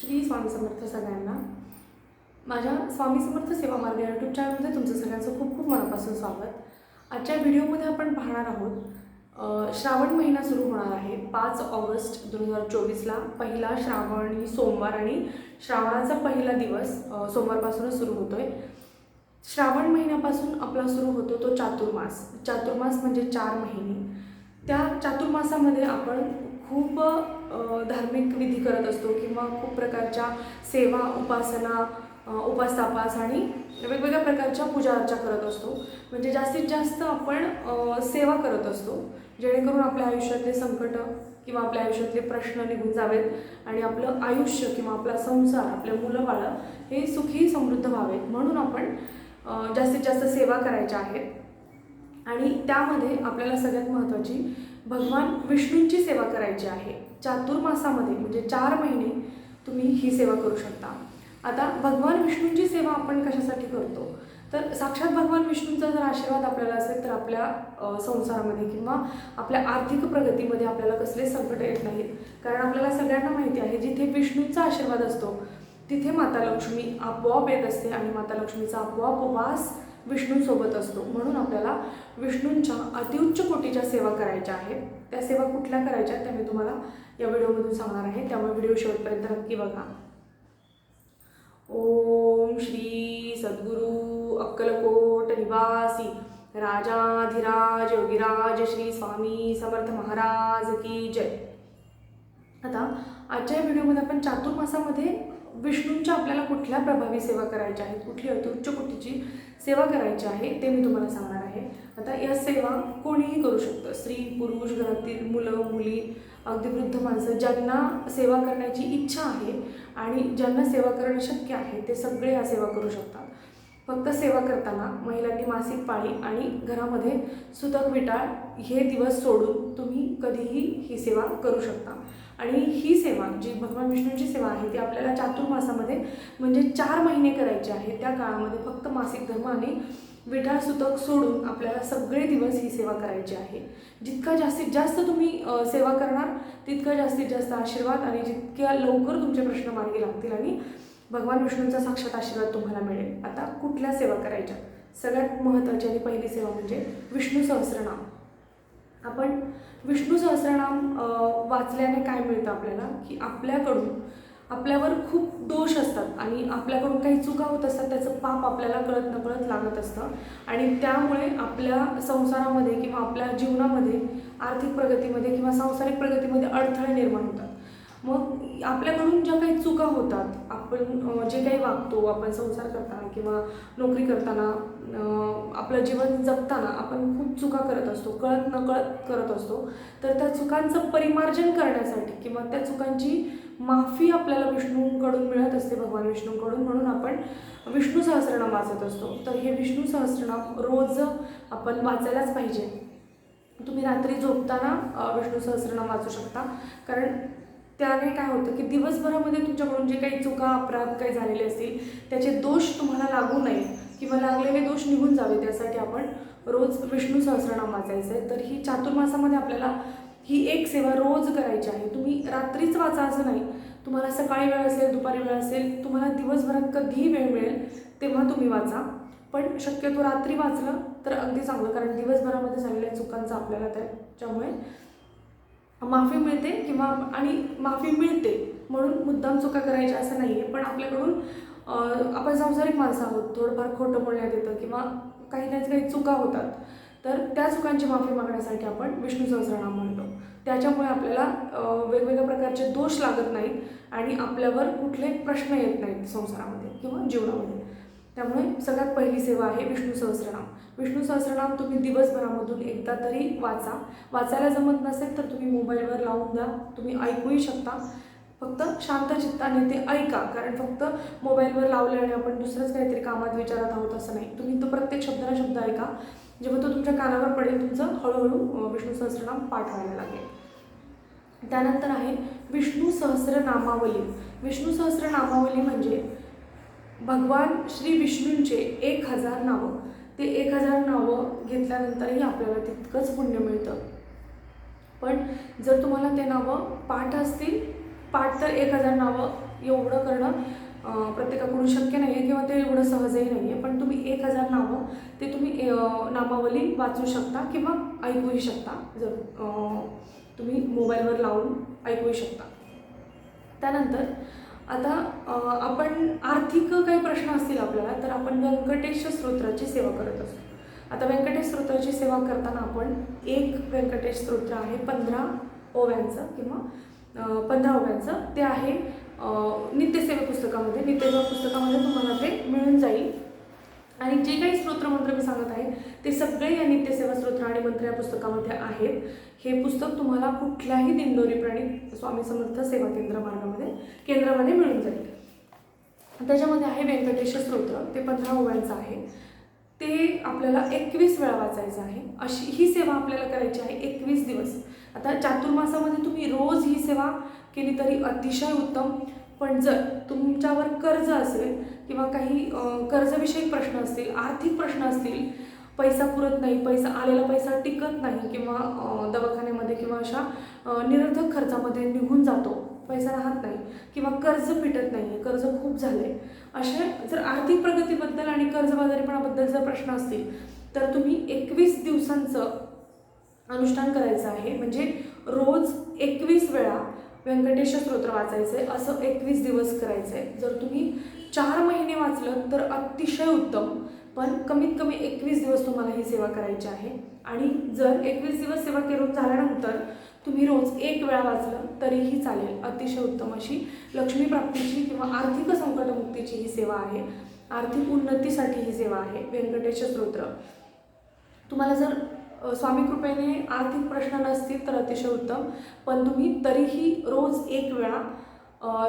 श्री स्वामी समर्थ सगळ्यांना. माझ्या स्वामी समर्थ सेवा मार्ग या यूट्यूब चॅनलमध्ये तुमचं सगळ्यांचं खूप खूप मनापासून स्वागत. आजच्या व्हिडिओमध्ये आपण पाहणार आहोत श्रावण महिना सुरू होणार आहे. पाच ऑगस्ट दोन हजार चोवीसला पहिला श्रावणी सोमवार आणि श्रावणाचा पहिला दिवस सोमवारपासूनच सुरू होतो आहे श्रावण महिन्यापासून आपला सुरू होतो तो चातुर्मास. चातुर्मास म्हणजे चार महिने. त्या चातुर्मासामध्ये आपण खूप धार्मिक विधी करत असतो किंवा खूप प्रकारच्या सेवा उपासना उपासतापास आणि वेगवेगळ्या प्रकारच्या पूजा अर्चा करत असतो. म्हणजे जास्तीत जास्त आपण सेवा करत असतो जेणेकरून आपल्या आयुष्यातले संकट किंवा आपल्या आयुष्यातले प्रश्न निघून जावेत आणि आपलं आयुष्य किंवा आपला संसार आपलं मुलं बाळं हे सुखी समृद्ध व्हावेत. म्हणून आपण जास्तीत जास्त सेवा करायच्या आहेत. आणि त्यामध्ये आपल्याला सगळ्यात महत्त्वाची भगवान विष्णूंची सेवा करायची आहे. चातुर्मासामध्ये म्हणजे चार महिने तुम्ही ही सेवा करू शकता. आता भगवान विष्णूंची सेवा आपण कशासाठी करतो? तर साक्षात भगवान विष्णूंचा जर आशीर्वाद आपल्याला असेल तर आपल्या संसारामध्ये किंवा आपल्या आर्थिक प्रगतीमध्ये आपल्याला कसले संकट येत नाहीत. कारण आपल्याला सगळ्यांना माहिती आहे जिथे विष्णूंचा आशीर्वाद असतो तिथे माता लक्ष्मी आपोआप येत असते आणि माता लक्ष्मीचा आपोआप वास विष्णूंसोबत असतो. म्हणून आपल्याला विष्णूंच्या अतिउच्च कोटीच्या सेवा करायच्या आहेत. त्या सेवा कुठल्या करायच्या आहेत त्या मी तुम्हाला या व्हिडिओमधून सांगणार आहे. त्यामुळे व्हिडिओ शेवटपर्यंत नक्की बघा. ओम श्री सद्गुरु अक्कलकोट निवासी राजाधिराज योगीराज श्री स्वामी समर्थ महाराज की जय. आता आजच्या व्हिडिओमध्ये आपण चातुर्मासामध्ये विष्णूंच्या आपल्याला कुठल्या प्रभावी सेवा करायच्या आहेत? कुठली अतिउच्च कोटीची सेवा करायची आहे ते मी तुम्हाला सांगणार आहे. आता या सेवा कोणीही करू शकतं. स्त्री पुरुष घरातील मुलं मुली अगदी वृद्ध माणसं ज्यांना सेवा करण्याची इच्छा आहे आणि ज्यांना सेवा करणं शक्य आहे ते सगळे या सेवा करू शकतात. फक्त सेवा करताना महिलांनी मासिक पाळी आणि घरामध्ये सुतक विटाळ हे दिवस सोडून तुम्ही कधीही ही सेवा करू शकता. आणि ही सेवा जी भगवान विष्णूंची सेवा आहे ती आपल्याला चातुर्मासामध्ये म्हणजे चार महिने करायची आहे. त्या काळामध्ये फक्त मासिक धर्म आणि विठाळ सुतक सोडून आपल्याला सगळे दिवस ही सेवा करायची आहे. जितका जास्तीत जास्त तुम्ही सेवा करणार तितका जास्तीत जास्त आशीर्वाद आणि जितक्या लवकर तुमचे प्रश्न मार्गी लागतील आणि भगवान विष्णूंचा साक्षात आशीर्वाद तुम्हाला मिळेल. आता कुठल्या सेवा करायच्या? सगळ्यात महत्त्वाची आणि पहिली सेवा म्हणजे विष्णू सहस्रनाम. आपण विष्णू सहस्रनाम वाचल्याने काय मिळतं आपल्याला? की आपल्याकडून आपल्यावर खूप दोष असतात आणि आपल्याकडून काही चुका होत असतात त्याचं पाप आपल्याला कळत नकळत लागत असतं. आणि त्यामुळे आपल्या संसारामध्ये किंवा आपल्या जीवनामध्ये आर्थिक प्रगतीमध्ये किंवा सांसारिक प्रगतीमध्ये अडथळे निर्माण होतात. मग आपल्याकडून ज्या काही चुका होतात आपण जे काही वागतो आपण संसार करताना किंवा नोकरी करताना आपलं जीवन जगताना आपण खूप चुका करत असतो कळत नकळत करत असतो तर त्या चुकांचं परिमार्जन करण्यासाठी किंवा त्या चुकांची माफी आपल्याला विष्णूंकडून मिळत असते भगवान विष्णूंकडून म्हणून आपण विष्णू सहस्रनाम वाचत असतो. तर हे विष्णू सहस्रनाम रोज आपण वाचायलाच पाहिजे. तुम्ही रात्री झोपताना विष्णू सहस्रनाम वाचू शकता. कारण त्याने काय होतं की दिवसभरामध्ये तुमच्याकडून जे काही चुका अपराध काही झालेले असतील त्याचे दोष तुम्हाला लागू नये. किंवा लागलेले दोष निघून जावे त्यासाठी आपण रोज विष्णू सहस्रनाम वाचायचं आहे. तर ही चातुर्मासामध्ये आपल्याला ही एक सेवा रोज करायची आहे. तुम्ही रात्रीच वाचा असं नाही. तुम्हाला सकाळी वेळ असेल दुपारी वेळ असेल तुम्हाला दिवसभरात कधीही वेळ मिळेल तेव्हा तुम्ही वाचा. पण शक्यतो रात्री वाचलं तर अगदी चांगलं कारण दिवसभरामध्ये झालेल्या चुकांचा आपल्याला त्याच्यामुळे माफी मिळते किंवा आणि माफी मिळते म्हणून मुद्दाम चुका करायच्या असं नाही आहे पण आपल्याकडून आपण संसारिक माणसं आहोत. थोडंफार खोटं बोलण्यात येतं किंवा काही ना काही चुका होतात. तर त्या चुकांची माफी मागण्यासाठी आपण विष्णू सहस्रनाम म्हणतो. त्याच्यामुळे आपल्याला वेगवेगळ्या प्रकारचे दोष लागत नाहीत आणि आपल्यावर कुठले प्रश्न येत नाहीत संसारामध्ये किंवा जीवनामध्ये. त्यामुळे सगळ्यात पहिली सेवा आहे विष्णू सहस्रनाम. विष्णू सहस्रनाम तुम्ही दिवसभरामधून एकदा तरी वाचा. वाचायला जमत नसेल तर तुम्ही मोबाईलवर लावून द्या. तुम्ही ऐकूही शकता. फक्त शांत चित्ताने ते ऐका. कारण फक्त मोबाईलवर लावल्याने आपण दुसरंच काहीतरी कामात विचारात आहोत असं नाही. तुम्ही तो प्रत्येक शब्दाला शब्द ऐका. जेव्हा तो तुमच्या कानावर पडेल तुमचं हळूहळू विष्णू सहस्रनाम पाठ व्हायला लागेल. त्यानंतर आहे विष्णू सहस्रनामावली. विष्णू सहस्रनामावली म्हणजे भगवान श्री विष्णूंचे एक हजार नावं. ते एक हजार नावं घेतल्यानंतरही आपल्याला तितकंच पुण्य मिळतं. पण जर तुम्हाला ते नावं पाठ असतील पाठ तर एक हजार नावं एवढं करणं प्रत्येकाकडून शक्य नाही आहे किंवा ते एवढं सहजही नाही आहे पण तुम्ही एक हजार नावं ते तुम्ही नामावली वाचू शकता किंवा ऐकूही शकता. जर तुम्ही मोबाईलवर लावून ऐकूही शकता. त्यानंतर आता आपण आर्थिक काही प्रश्न असतील आपल्याला तर आपण व्यंकटेश स्तोत्राची सेवा करत असतो आता व्यंकटेश स्तोत्राची सेवा करताना आपण एक व्यंकटेश स्तोत्र आहे पंधरा ओव्यांचं किंवा पंधरा ओव्यांचं. ते आहे नित्यसेवा पुस्तकामध्ये. नित्यसेवा पुस्तकामध्ये तुम्हाला ते मिळून जाईल. आणि जे काही स्तोत्रमंत्र मी सांगत आहे ते सगळे या नित्यसेवा स्तोत्र आणि मंत्र या पुस्तकामध्ये आहेत. हे पुस्तक तुम्हाला कुठल्याही दिंडोरी प्राणी स्वामी समर्थ सेवा केंद्र मार्गामध्ये केंद्रामध्ये मिळून जाईल. त्याच्यामध्ये आहे व्यंकटेश स्तोत्र ते पंधरा ओव्यांचं आहे. ते आपल्याला एकवीस वेळा वाचायचं आहे. अशी ही सेवा आपल्याला करायची आहे एकवीस दिवस. आता चातुर्मासामध्ये तुम्ही रोज ही सेवा केली तरी अतिशय उत्तम. पण जर तुमच्यावर कर्ज असेल किंवा काही कर्जविषयी कर्जविषयक प्रश्न असतील आर्थिक प्रश्न असतील पैसा पुरत नाही पैसा आलेला पैसा टिकत नाही किंवा दवाखान्यामध्ये किंवा अशा निरर्थक खर्चामध्ये निघून जातो पैसा राहत नाही किंवा कर्ज फिटत नाही कर्ज खूप झाले असे जर आर्थिक प्रगतीबद्दल आणि कर्जबाजारीपणाबद्दल जर प्रश्न असतील तर तुम्ही एकवीस दिवसांचं अनुष्ठान करायचं आहे. म्हणजे रोज एकवीस वेळा व्यंकटेश स्तोत्र वाचायचे असं एकवीस दिवस करायचंय. जर तुम्ही चार महिने वाचलं तर अतिशय उत्तम. पण कमीत कमी एकवीस दिवस तुम्हाला ही सेवा करायची आहे. आणि जर एकवीस दिवस सेवा करून झाल्यानंतर तुम्ही रोज एक वेळा वाचलं तरीही चालेल. अतिशय उत्तम अशी लक्ष्मी प्राप्तीची किंवा आर्थिक संकटमुक्तीची ही सेवा आहे. आर्थिक उन्नतीसाठी ही सेवा आहे. व्यंकटेश स्तोत्र. तुम्हाला जर स्वामी कृपेने आर्थिक प्रश्न नसतील तर अतिशय उत्तम. पण तुम्ही तरीही रोज एक वेळा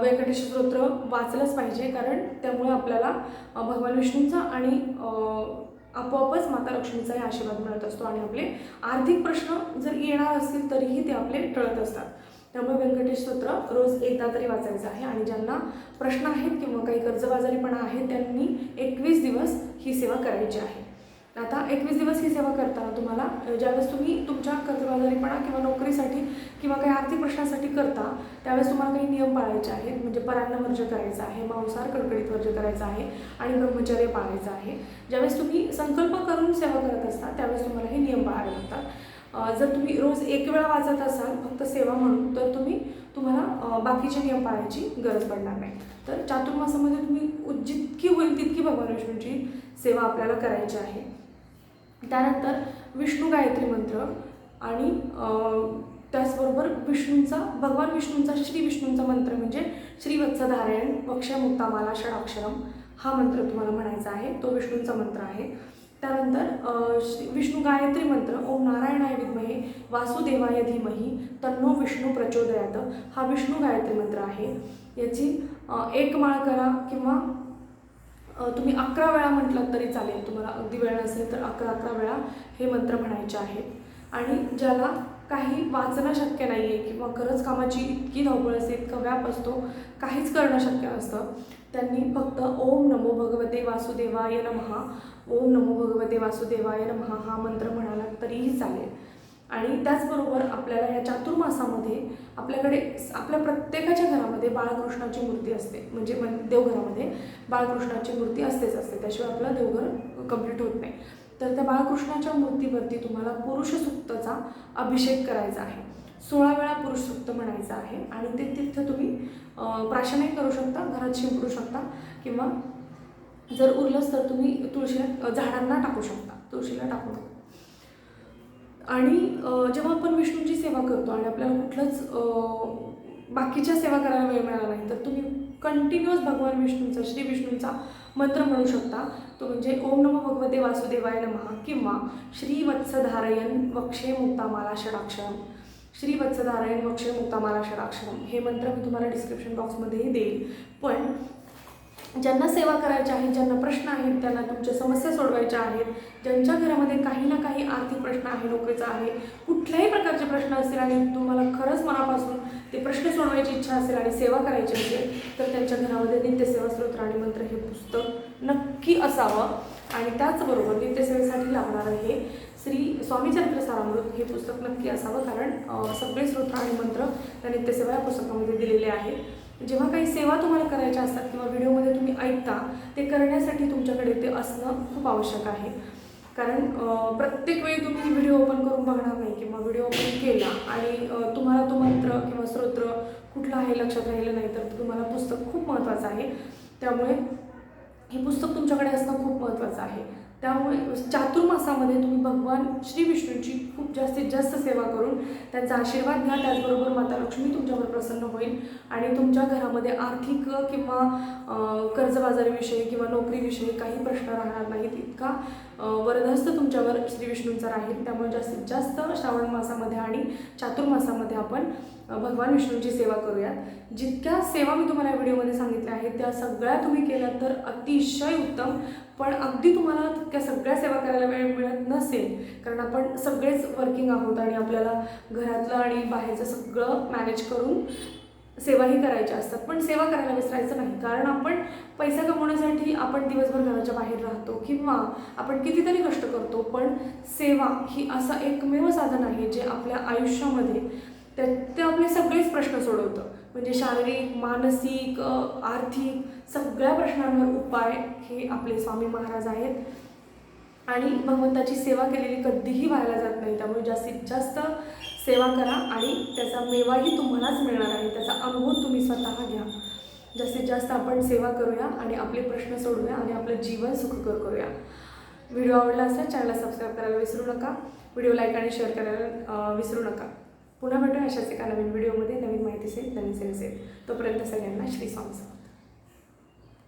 व्यंकटेश स्तोत्र वाचलंच पाहिजे. कारण त्यामुळे आपल्याला भगवान विष्णूंचा आणि आपोआपच माता लक्ष्मीचाही आशीर्वाद मिळत असतो. आणि आपले आर्थिक प्रश्न जर येणार असतील तरीही ते आपले टळत असतात. त्यामुळे व्यंकटेश स्तोत्र रोज एकदा तरी वाचायचं आहे. आणि ज्यांना प्रश्न आहेत किंवा काही कर्जबाजारीपणा आहे त्यांनी एकवीस दिवस ही सेवा करायची आहे. आता एकवीस दिवस ही सेवा करताना तुम्हाला ज्यावेळेस तुम्ही तुमच्या कर्जबाजारीपणा किंवा नोकरीसाठी किंवा काही आर्थिक प्रश्नासाठी करता त्यावेळेस तुम्हाला काही नियम पाळायचे आहेत. म्हणजे परान्न वर्ज करायचं आहे मांसाहार कडकडीत वर्ज करायचं आहे आणि ब्रह्मचर्य पाळायचं आहे. ज्यावेळेस तुम्ही संकल्प करून सेवा करत असता त्यावेळेस तुम्हाला हे नियम पाळावे लागतात. जर तुम्ही रोज एक वेळा वाचत असाल फक्त सेवा म्हणून तर तुम्ही तुम्हाला बाकीचे नियम पाळायची गरज पडणार नाही. तर चातुर्मासामध्ये तुम्ही जितकी होईल तितकी भगवान विष्णूंची सेवा आपल्याला करायची आहे. त्यानंतर विष्णू गायत्री मंत्र आणि त्याचबरोबर विष्णूंचा भगवान विष्णूंचा श्री विष्णूंचा मंत्र म्हणजे श्रीवत्सधारायण वक्षमुक्तामाला षडाक्षरम हा मंत्र तुम्हाला म्हणायचा आहे. तो विष्णूंचा मंत्र आहे. त्यानंतर श्री विष्णू गायत्री मंत्र ओम नारायणाय विद्महे वासुदेवाय धीमही तन्नो विष्णू प्रचोदयात हा विष्णू गायत्री मंत्र आहे. याची एक माळ करा किंवा तुम्ही अकरा वेळा म्हटलात तरी चालेल. तुम्हाला अगदी वेळ नसेल तर अकरा अकरा वेळा हे मंत्र म्हणायचे आहेत. आणि ज्याला काही वाचणं शक्य नाही आहे किंवा खरंच कामाची इतकी धावपळ असते इतका व्याप असतो काहीच करणं शक्य नसतं. त्यांनी फक्त ओम नमो भगवते वासुदेवाय नमहा ओम नमो भगवते वासुदेवाय नमहा हा मंत्र म्हणाला तरीही चालेल. आणि त्याचबरोबर आपल्याला या चातुर्मासामध्ये आपल्याकडे आपल्या प्रत्येकाच्या घरामध्ये बाळकृष्णाची मूर्ती असते. म्हणजे मन देवघरामध्ये बाळकृष्णाची मूर्ती असतेच असते. त्याशिवाय आपलं देवघर कंप्लीट होत नाही. तर त्या बाळकृष्णाच्या मूर्तीवरती तुम्हाला पुरुषसूक्ताचा अभिषेक करायचा आहे. सोळा वेळा पुरुष सुक्त म्हणायचं आहे. आणि ते तिथं तुम्ही प्राशनही करू शकता घरात शिंपडू शकता किंवा जर उरलंच तर तुम्ही तुळशीला झाडांना टाकू शकता. तुळशीला टाकू नका. आणि जेव्हा आपण विष्णूची सेवा करतो आणि आपल्याला कुठलंच बाकीच्या सेवा करायला वेळ मिळाला नाही तर तुम्ही कंटिन्युअस भगवान विष्णूंचा श्री विष्णूंचा मंत्र म्हणू शकता. तो म्हणजे ओम नमो भगवते वासुदेवाय नमः किंवा श्री वत्सधारयन वक्षे मुक्तामाला षडाक्षरम. श्री वत्सधारायण वक्षे मुक्तामाला षडाक्षरम. हे मंत्र मी तुम्हाला डिस्क्रिप्शन बॉक्समध्येही देईल. पण ज्यांना सेवा करायच्या आहेत ज्यांना प्रश्न आहेत त्यांना तुमच्या समस्या सोडवायच्या आहेत ज्यांच्या घरामध्ये काही ना काही आर्थिक प्रश्न आहे नोकरीचा आहे कुठल्याही प्रकारचे प्रश्न असतील आणि तुम्हाला खरंच मनापासून ते प्रश्न सोडवायची इच्छा असेल आणि सेवा करायची असेल तर त्यांच्या घरामध्ये नित्यसेवा स्तोत्र आणि मंत्र हे पुस्तक नक्की असावं. आणि त्याचबरोबर नित्यसेवेसाठी लागणारं हे श्री स्वामी चरित्र सारामृत हे पुस्तक नक्की असावं कारण सगळे स्तोत्र आणि मंत्र त्या नित्यसेवा या पुस्तकामध्ये दिलेले आहेत. जेव्हा काही सेवा तुम्हाला करायच्या असतात किंवा व्हिडिओमध्ये तुम्ही ऐकता ते करण्यासाठी तुमच्याकडे ते असणं खूप आवश्यक आहे. कारण प्रत्येक वेळी तुम्ही व्हिडिओ ओपन करून बघणार नाही किंवा व्हिडिओ ओपन केला आणि तुम्हाला तो मंत्र किंवा स्तोत्र कुठला आहे लक्षात राहिलं नाही तर तुम्हाला पुस्तक खूप महत्त्वाचं आहे. त्यामुळे हे पुस्तक तुमच्याकडे असणं खूप महत्त्वाचं आहे. त्यामुळे चातुर्मासामध्ये तुम्ही भगवान श्री विष्णूची खूप जास्तीत जास्त सेवा करून त्यांचा आशीर्वाद घ्या. त्याचबरोबर माता लक्ष्मी तुमच्यावर प्रसन्न होईल आणि तुमच्या घरामध्ये आर्थिक किंवा कर्जबाजारीविषयी किंवा नोकरीविषयी काही प्रश्न राहणार नाहीत इतका. वरदहस्त तुमच्यावर श्री विष्णूंचा राहील. त्यामुळे जास्तीत जास्त श्रावण मासामध्ये आणि चातुर्मासामध्ये आपण भगवान विष्णूंची सेवा करूयात. जितक्या सेवा मी तुम्हाला या व्हिडिओमध्ये सांगितल्या आहेत त्या सगळ्या तुम्ही केल्या तर अतिशय उत्तम. पण अगदी तुम्हाला तितक्या सगळ्या सेवा करायला वेळ मिळत नसेल कारण आपण सगळेच वर्किंग आहोत आणि आपल्याला घरातलं आणि बाहेरचं सगळं मॅनेज करून सेवाही करायच्या असतात. पण सेवा करायला विसरायचं नाही. कारण आपण पैसा कमवण्यासाठी आपण दिवसभर घराच्या बाहेर राहतो किंवा आपण कितीतरी कष्ट करतो पण सेवा ही असं एकमेव साधन आहे जे आपल्या आयुष्यामध्ये त्या ते आपले सगळेच प्रश्न सोडवतं. म्हणजे शारीरिक मानसिक आर्थिक सगळ्या प्रश्नांवर उपाय हे आपले स्वामी महाराज आहेत. आणि भगवंताची सेवा केलेली कधीही व्हायला जात नाही. त्यामुळे जास्तीत जास्त सेवा करा आणि त्याचा मेवाही तुम्हालाच मिळणार आहे. त्याचा अनुभव तुम्ही स्वतः घ्या. जास्तीत जास्त आपण सेवा करूया आणि आपले प्रश्न सोडूया आणि आपलं जीवन सुखकर करूया. व्हिडिओ आवडला असल्यास चॅनलला सबस्क्राईब करायला विसरू नका. व्हिडिओ लाईक आणि शेअर करायला विसरू नका. पुन्हा भेटूया अशाच एका नवीन व्हिडिओमध्ये नवीन माहिती असेल नवीन सेवेसहित तोपर्यंत सगळ्यांना श्री स्वामी